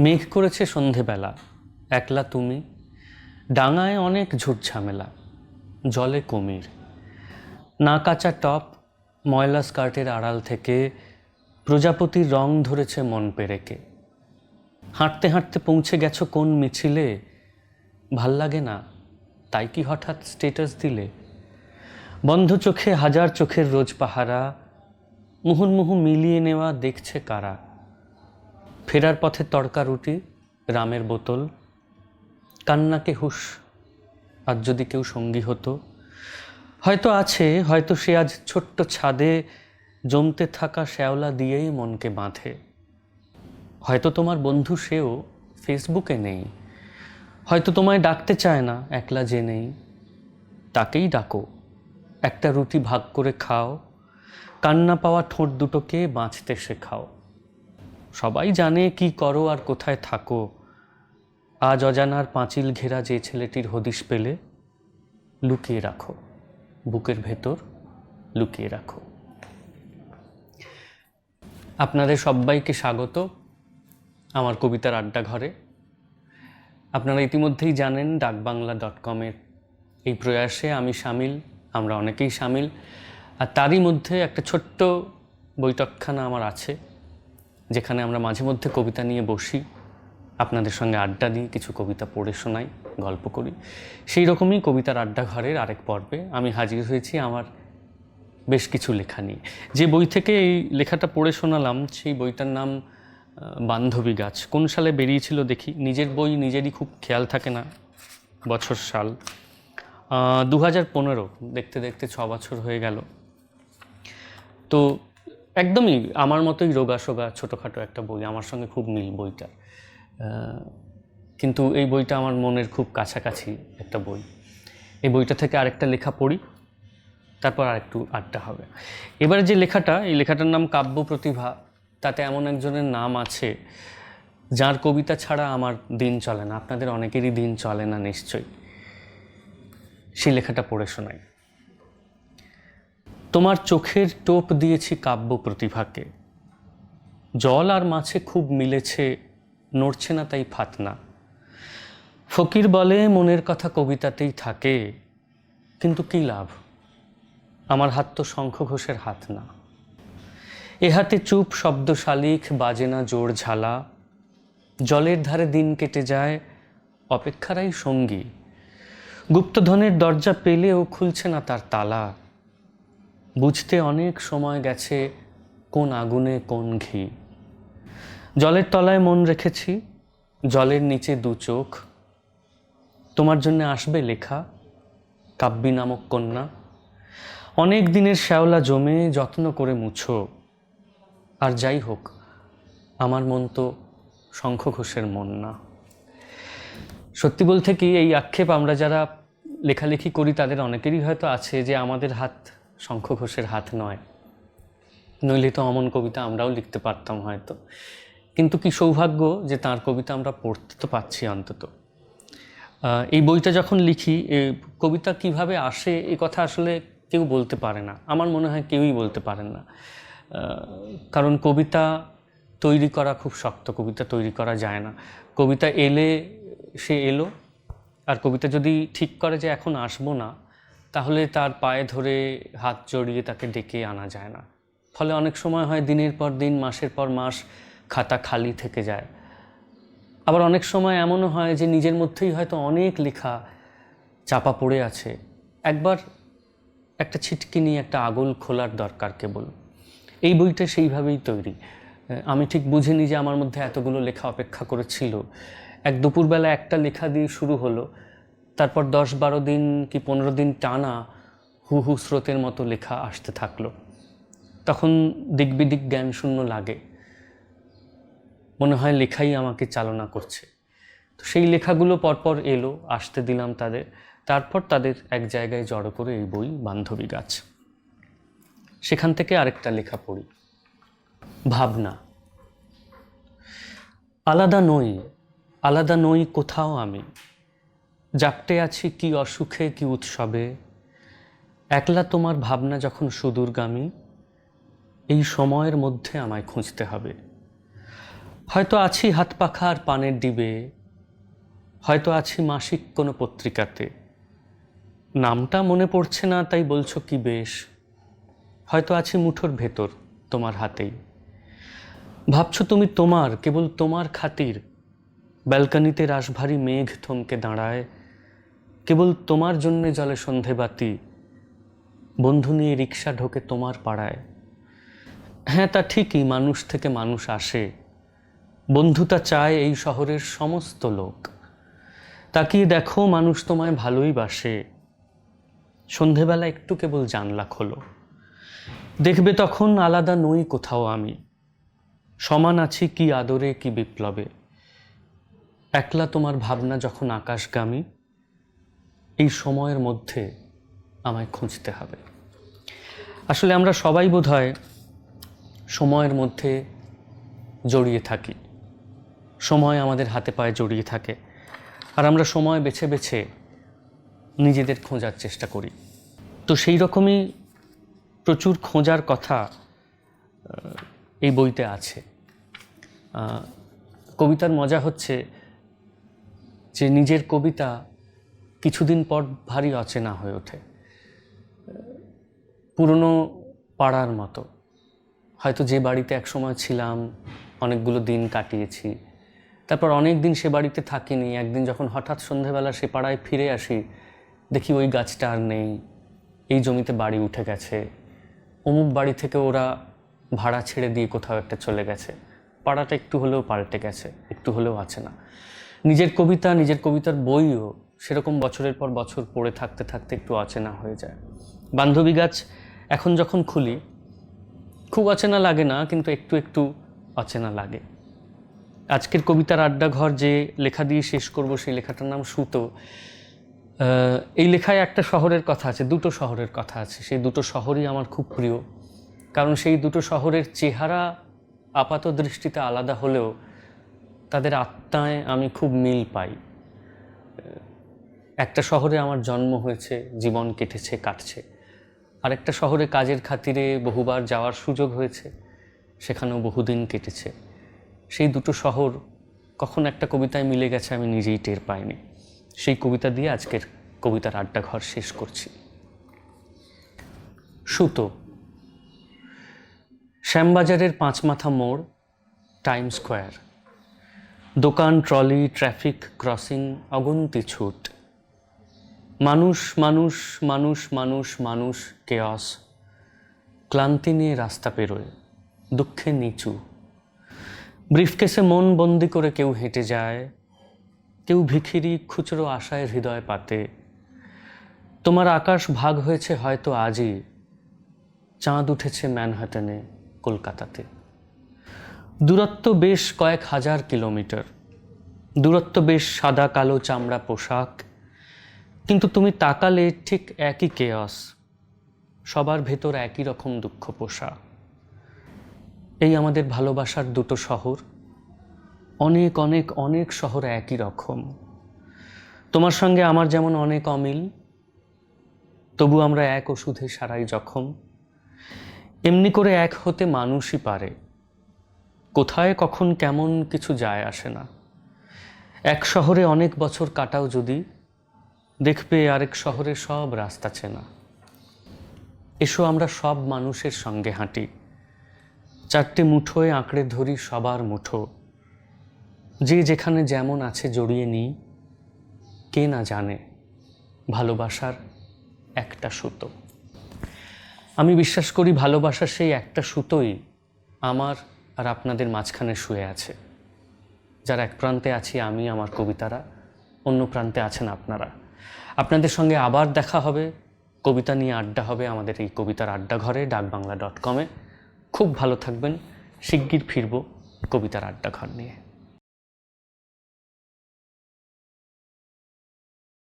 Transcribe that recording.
মেঘ করেছে সন্ধেবেলা। একলা তুমি? ডাঙায় অনেক ঝুট ঝামেলা। জলে কুমির। না কাঁচা টপ, ময়লা স্কার্টের আড়াল থেকে প্রজাপতির রং ধরেছে মন পেরেকে। হাঁটতে হাঁটতে পৌঁছে গেছো কোন মিছিলে? ভালো লাগে না। তাই কি হঠাৎ স্টেটাস দিলে? বন্ধ চোখে হাজার চোখের রোজ পাহারা। মুহুর্মুহু মিলিয়ে নেওয়া দেখছে কারা? ফেরার পথে তড়কা রুটি, রামের বোতল, কান্নাকে হুশ আর যদি কেউ সঙ্গী হতো। হয়তো আছে, হয়তো সে আজ ছোট্ট ছাদে জমতে থাকা শ্যাওলা দিয়েই মনকে বাঁধে। হয়তো তোমার বন্ধু সেও ফেসবুকে নেই। হয়তো তোমায় ডাকতে চায় না, একলা যে নেই তাকেই ডাকো, একটা রুটি ভাগ করে খাও। কান্না পাওয়া ঠোঁট দুটোকে বাঁচতে শেখাও। সবাই জানে কি করো আর কোথায় থাকো। আজ অজানার পাঁচিল ঘেরা যে ছেলেটির হদিশ পেলে, লুকিয়ে রাখো। বুকের ভেতর লুকিয়ে রাখো। আপনাদের সবাইকে স্বাগত আমার কবিতার আড্ডা ঘরে আপনারা ইতিমধ্যেই জানেন ডাকবাংলা ডট কমের এই প্রয়াসে আমি সামিল, আমরা অনেকেই সামিল, আর তারই মধ্যে একটা ছোট্ট বৈঠকখানা আমার আছে। যেখানে আমরা মাঝে মধ্যে কবিতা নিয়ে বসি। আপনাদের সঙ্গে আড্ডা দিই, কিছু কবিতা পড়ে শোনাই, গল্প করি। সেই রকমই কবিতার আড্ডা ঘরের আরেক পর্বে আমি হাজির হয়েছি আমার বেশ কিছু লেখা নিয়ে। যে বই থেকে এই লেখাটা পড়ে শোনালাম, সেই বইটার নাম বান্ধবী গাছ। কোন সালে বেরিয়েছিল দেখি? নিজের বই নিজেরই খুব খেয়াল থাকে না, বছর, সাল। দু হাজার পনেরো, দেখতে দেখতে ছ বছর হয়ে গেল। তো একদমই আমার মতোই রোগা সোগা ছোটোখাটো একটা বই, আমার সঙ্গে খুব মিল বইটা। কিন্তু এই বইটা আমার মনের খুব কাছাকাছি একটা বই। এই বইটা থেকে আরেকটা লেখা পড়ি, তারপর আরেকটু আড্ডা হবে। এবারে যে লেখাটা, এই লেখাটার নাম কাব্য প্রতিভা, তাতে এমন একজনের নাম আছে, যার কবিতা ছাড়া আমার দিন চলে না। আপনাদের অনেকেরই দিন চলে না নিশ্চয়ই। সেই লেখাটা পড়ে শোনাই। তোমার চোখের টোপ দিয়েছি কাব্য প্রতিভাকে। জল আর মাছে খুব মিলেছে, নড়ছে না তাই ফাতনা। ফকির বলে, মনের কথা কবিতাতেই থাকে, কিন্তু কী লাভ? আমার হাত তো শঙ্খ ঘোষের হাত না। এ হাতে চুপ শব্দ শালিক বাজে না জোর ঝালা। জলের ধারে দিন কেটে যায়, অপেক্ষারাই সঙ্গী। গুপ্তধনের দরজা পেলেও খুলছে না তার তালা। বুঝতে অনেক সময় গেছে কোন আগুনে কোন ঘি। জলের তলায় মন রেখেছি, জলের নিচে দু চোখ। তোমার জন্য আসবে লেখা, কাব্যি নামক কন্যা। অনেক দিনের শ্যাওলা জমে যত্ন করে মুছো। আর যাই হোক, আমার মন তো শঙ্খ ঘোষের মন না। সত্যি বলতে কি, এই আক্ষেপ আমরা যারা লেখালেখি করি, তাদের অনেকেরই হয়তো আছে যে আমাদের হাত শঙ্খ ঘোষের হাত নয়। নইলে তো অমন কবিতা আমরাও লিখতে পারতাম হয়তো। কিন্তু কি সৌভাগ্য যে তার কবিতা আমরা পড়তে তো পাচ্ছি অন্তত। এই বইটা যখন লিখি কবিতা কীভাবে আসে, এ কথা আসলে কেউ বলতে পারে না। আমার মনে হয় কেউই বলতে পারেন না। কারণ কবিতা তৈরি করা খুব শক্ত, কবিতা তৈরি করা যায় না। কবিতা এলে সে এলো, আর কবিতা যদি ঠিক করে যে এখন আসব না তাহলে তার পায়ে ধরে হাত জড়িয়ে তাকে ডেকে আনা যায় না। ফলে অনেক সময় হয় দিনের পর দিন, মাসের পর মাস খাতা খালি থেকে যায়। আবার অনেক সময় এমনও হয় যে নিজের মধ্যেই হয়তো অনেক লেখা চাপা পড়ে আছে। একবার একটা ছিটকি নিয়ে একটা আগুল খোলার দরকার কেবল। এই বইটা সেইভাবেই তৈরি। আমি ঠিক বুঝিনি যে আমার মধ্যে এতগুলো লেখা অপেক্ষা করেছিল। এক দুপুরবেলা একটা লেখা দিয়ে শুরু হলো। তারপর দশ বারো দিন কি পনেরো দিন টানা হু হু স্রোতের মতো লেখা আসতে থাকল। তখন দিকবিদিক জ্ঞান শূন্য লাগে। মনে হয় লেখাই আমাকে চালনা করছে। তো সেই লেখাগুলো পরপর এলো, আসতে দিলাম তাদের। তারপর তাদের এক জায়গায় জড়ো করে এই বই, বান্ধবী গাছ। সেখান থেকে আরেকটা লেখা পড়ি। ভাবনা। আলাদা নই আলাদা নই কোথাও আমি। জাপটে আছি কি অসুখে, কি উৎসবে। একলা তোমার ভাবনা যখন সুদূরগামী, এই সময়ের মধ্যে আমায় খুঁজতে হবে। হয়তো আছি হাত পাখা আর পানের ডিবে, হয়তো আছি মাসিক কোনো পত্রিকাতে। নামটা মনে পড়ছে না, তাই বলছো কি বেশ। হয়তো আছি মুঠোর ভেতর তোমার হাতেই। ভাবছ তুমি তোমার, কেবল তোমার খাতির। ব্যালকানিতে রাশভারী মেঘ থমকে দাঁড়ায় কেবল তোমার জন্যে জলে সন্ধে বাতি, বন্ধু নিয়ে রিক্সা ঢোকে তোমার পাড়ায়। হ্যাঁ তা ঠিকই, মানুষ থেকে মানুষ আসে। বন্ধুতা চায় এই শহরের সমস্ত লোক। তাকিয়ে দেখো মানুষ তোমায় ভালোই বাসে। সন্ধেবেলা একটু কেবল জানলা খোলো। দেখবে তখন আলাদা নই কোথাও আমি। সমান আছি কি আদরে, কি বিপ্লবে। একলা তোমার ভাবনা যখন আকাশগামী এই সময়ের মধ্যে আমায় খুঁজতে হবে। আসলে আমরা সবাই বোধহয় সময়ের মধ্যে জড়িয়ে থাকি। সময় আমাদের হাতে পায়ে জড়িয়ে থাকে। আর আমরা সময় বেছে বেছে নিজেদের খোঁজার চেষ্টা করি। তো সেই রকমই প্রচুর খোঁজার কথা এই বইতে আছে। কবিতার মজা হচ্ছে যে নিজের কবিতা কিছুদিন পর ভারী অচেনা হয়ে ওঠে। পুরনো পাড়ার মতো। হয়তো যে বাড়িতে একসময় ছিলাম, অনেকগুলো দিন কাটিয়েছি। তারপর অনেক দিন সে বাড়িতে থাকিনি। একদিন যখন হঠাৎ সন্ধেবেলা সে পাড়ায় ফিরে আসি, দেখি ওই গাছটা আর নেই। এই জমিতে বাড়ি উঠে গেছে। অমুক বাড়ি থেকে ওরা ভাড়া ছেড়ে দিয়ে কোথাও একটা চলে গেছে। পাড়াটা একটু হলেও পাল্টে গেছে, একটু হলেও আছে না। নিজের কবিতা, নিজের কবিতার বইও সেরকম বছরের পর বছর পড়ে থাকতে থাকতে একটু অচেনা হয়ে যায়। বান্ধবী গাছ এখন যখন খুলি, খুব অচেনা লাগে না, কিন্তু একটু একটু অচেনা লাগে। আজকের কবিতার আড্ডাঘর যে লেখা দিয়ে শেষ করব, সেই লেখাটার নাম সুতো। এই লেখায় একটা শহরের কথা আছে, দুটো শহরের কথা আছে। সেই দুটো শহরই আমার খুব প্রিয়। কারণ সেই দুটো শহরের চেহারা আপাত দৃষ্টিতে আলাদা হলেও তাদের আত্মায় আমি খুব মিল পাই। একটা শহরে আমার জন্ম হয়েছে, জীবন কেটেছে, কাটছে। আরেকটা শহরে কাজের খাতিরে বহুবার যাওয়ার সুযোগ হয়েছে, সেখানেও বহুদিন কেটেছে। সেই দুটো শহর কখন একটা কবিতায় মিলে গেছে, আমি নিজেই টের পাইনি। সেই কবিতা দিয়ে আজকের কবিতার আড্ডাঘর শেষ করছি। সুতো। শ্যামবাজারের পাঁচমাথা মোড়, টাইম স্কোয়ার। দোকান, ট্রলি, ট্রাফিক, ক্রসিং, অগুন্তি ছুট। মানুষ মানুষ মানুষ মানুষ মানুষ কেয়স ক্লান্তি নিয়ে রাস্তা পেরোয়, দুঃখে নিচু। ব্রিফকেসে মন বন্দি করে কেউ হেঁটে যায়, কেউ ভিখিরি খুচরো আশায় হৃদয় পাতে। তোমার আকাশ ভাগ হয়েছে হয়তো আজই, চাঁদ উঠেছে ম্যানহাটনে, কলকাতাতে। দূরত্ব বেশ কয়েক হাজার কিলোমিটার, দূরত্ব বেশ সাদা কালো চামড়া পোশাক কিন্তু তুমি তাকালে ঠিক একই কেয়স সবার ভেতর একই রকম দুঃখ পোষা। এই আমাদের ভালোবাসার দুটো শহর। অনেক অনেক অনেক শহর একই রকম। তোমার সঙ্গে আমার যেমন অনেক অমিল, তবু আমরা এক ওষুধে সারাই জখম। এমনি করে এক হতে মানুষই পারে। কোথায়, কখন, কেমন কিছু যায় আসে না। এক শহরে অনেক বছর কাটাও যদি দেখবে আরেক শহরে সব রাস্তা চেনা। এসো আমরা সব মানুষের সঙ্গে হাঁটি। চারটে মুঠোয় আঁকড়ে ধরি সবার মুঠো। যে যেখানে যেমন আছে জড়িয়ে নিই, কে না জানে, ভালোবাসার একটা সুতো। আমি বিশ্বাস করি ভালোবাসার সেই একটা সুতোই আমার আর আপনাদের মাঝখানে শুয়ে আছে। যার এক প্রান্তে আছি আমি, আমার কবিতারা, অন্য প্রান্তে আছেন আপনারা। আপনাদের সঙ্গে আবার দেখা হবে। কবিতা নিয়ে আড্ডা হবে আমাদের এই কবিতার আড্ডা ঘরে ডাকবাংলা ডট কমে খুব ভালো থাকবেন। শিগগির ফিরব কবিতার আড্ডা ঘর নিয়ে।